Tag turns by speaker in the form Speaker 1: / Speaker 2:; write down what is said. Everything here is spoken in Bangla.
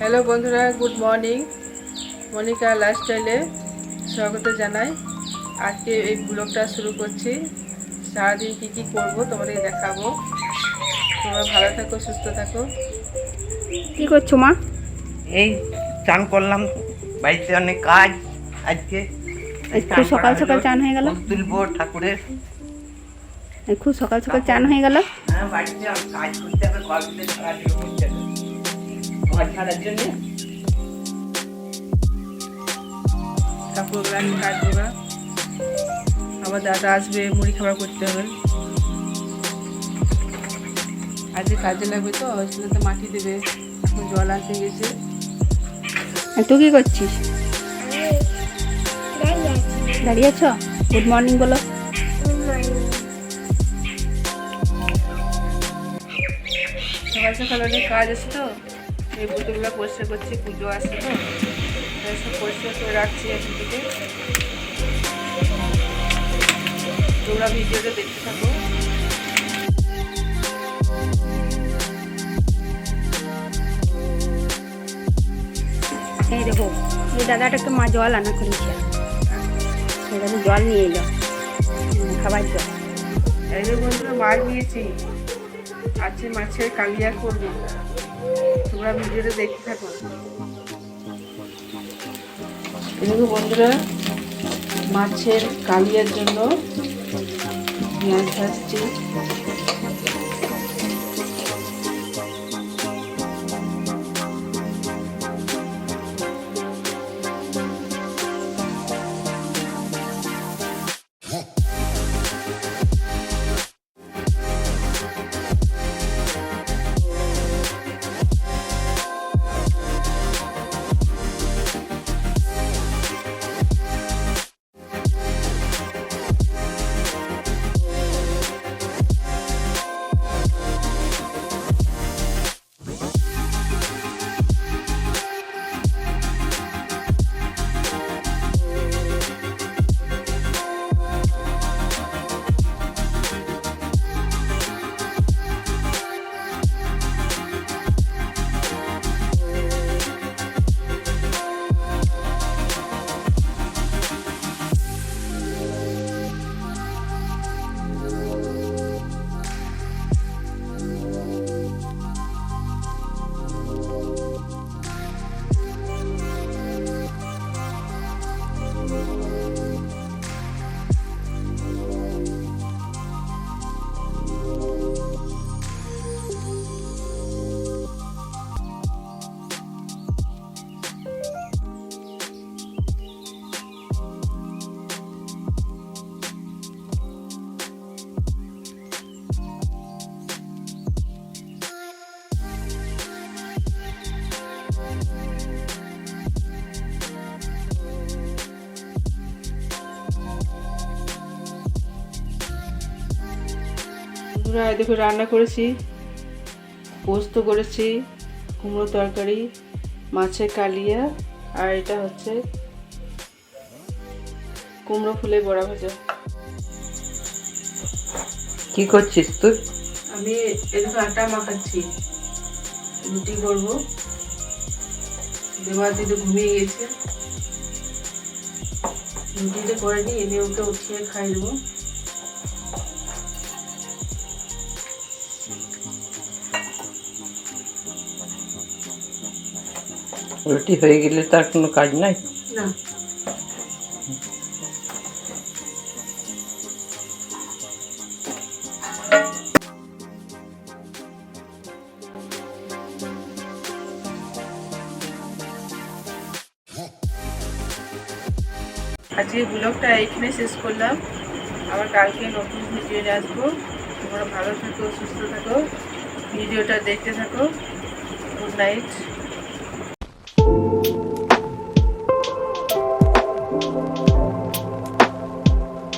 Speaker 1: হ্যালো বন্ধুরা গুড মর্নিং মনিকা লাইফস্টাইলে স্বাগত জানাই। আজকে এই ব্লগটা শুরু করছি। সারাদিন কী কী করব তোমাদের দেখাবো। তোমরা ভালো থাকো সুস্থ থাকো।
Speaker 2: কি করছ মা?
Speaker 3: এই চান করলাম বাড়িতে অনেক কাজ আজকে।
Speaker 2: খুব সকাল সকাল চান হয়ে গেল।
Speaker 3: তুলবো ঠাকুরের।
Speaker 2: খুব সকাল সকাল চান হয়ে গেল।
Speaker 3: হ্যাঁ বাড়িতে কাজ করতে হবে। ঘর ছাড়ার জন্য?
Speaker 1: কাপড়গুলো আমি কাটবো না আমার দাদা আসবে মুড়ি খাবার করতে হবে। আজকে কাজে লাগবে তো ওই জন্য তো মাটি দেবে। এখন জল আসতে গেছে।
Speaker 2: তুই কি করছিস? দাঁড়িয়ে আছো? গুড মর্নিং বলো।
Speaker 1: সকাল সকাল অনেক কাজ আছে তো? এই বোতলগুলো পরিষ্কার করছি পুজো আসছে তো। সব পরিষ্কার করে রাখছি এখন থেকে তোমরা ভিডিওটা দেখতে থাকো।
Speaker 2: এই দেখো এই দাদাটাকে মা জল আনা করেছে জল নিয়ে এলো। খাবার জল।
Speaker 1: এই বন্ধুরা মাছ নিয়েছি। আছে মাছের কালিয়া করব। তোমরা ভিডিওটা দেখতে থাকো। বন্ধুরা মাছের কালিয়ার জন্য পেঁয়াজ ভাজছি। বন্ধুরা দেখো রান্না করেছি। পোস্ত করেছি কুমড়ো তরকারি মাছের কালিয়া আর এটা হচ্ছে কুমড়ো ফুলে বড়া ভাজা।
Speaker 3: কি করছিস তুই?
Speaker 1: আমি এদিকে আটা মাখাচ্ছি। রুটি করব। দেওয়ার দিদি ঘুমিয়ে গেছে। রুটিটা করে নিই এনে ওকে উঠিয়ে খাই দেবো।
Speaker 3: রুটি হয়ে গেলে তার কোনো কাজ নাই?
Speaker 1: আজকে ব্লগটা এইখানে শেষ করলাম। আবার কালকে নতুন ভিডিও নিয়ে আসব। তোমরা ভালো থাকো, সুস্থ থাকো। ভিডিওটা দেখতে থাকো। Good night.